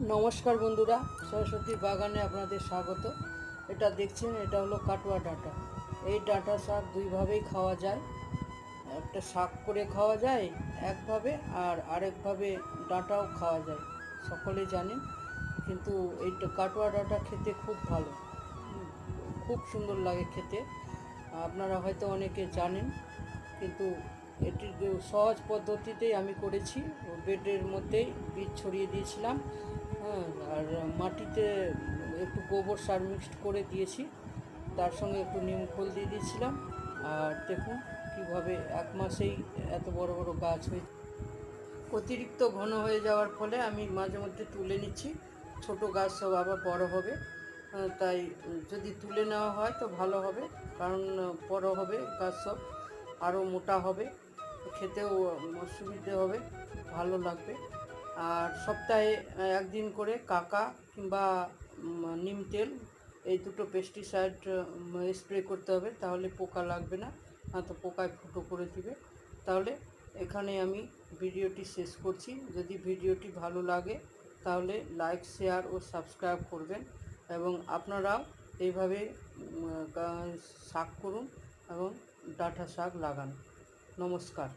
নমস্কার বন্ধুরা, সরস্বতী বাগানে আপনাদের স্বাগত। এটা দেখছেন, এটা হলো কাটুয়া ডাঁটা। এই ডাঁটা শাক দুইভাবেই খাওয়া যায়। একটা শাক করে খাওয়া যায় একভাবে, আর আরেকভাবে ডাঁটাও খাওয়া যায়। সকলে জানেন কিন্তু এই কাটুয়া ডাঁটা খেতে খুব ভালো। খুব সুন্দর লাগে খেতে। আপনারা হয়তো অনেকে জানেন, কিন্তু এটির যে সহজ পদ্ধতিতেই আমি করেছি। বেডের মধ্যেই বীজ ছড়িয়ে দিয়েছিলাম। হ্যাঁ আর মাটিতে একটু গোবর সার মিক্সড করে দিয়েছি। তার সঙ্গে একটু নিম খোল দিয়ে দিয়েছিলাম। আর দেখুন কীভাবে এক মাসেই এত বড় বড় গাছ হয়েছে অতিরিক্ত ঘন হয়ে যাওয়ার ফলে আমি মাঝে মধ্যে তুলে নিচ্ছি। ছোট গাছ সব আবার বড় হবে। আহ, তাই যদি তুলে নেওয়া হয় তো ভালো হবে। কারণ বড় হবে গাছ সব আরও মোটা হবে। খেতেও সুবিধে হবে, ভালো লাগবে। আর সপ্তাহে একদিন করে কাকা কিংবা নিম তেল, এই দুটো পেস্টিসাইড স্প্রে করতে হবে, তাহলে পোকা লাগবে না তো পোকায় ফুটো করে দিবে। তাহলে এখানে আমি ভিডিওটি শেষ করছি। যদি ভিডিওটি ভালো লাগে, তাহলে লাইক শেয়ার ও সাবস্ক্রাইব করবেন এবং আপনারাও এইভাবে শাক করুন এবং ডাঁটা শাক লাগান। নমস্কার।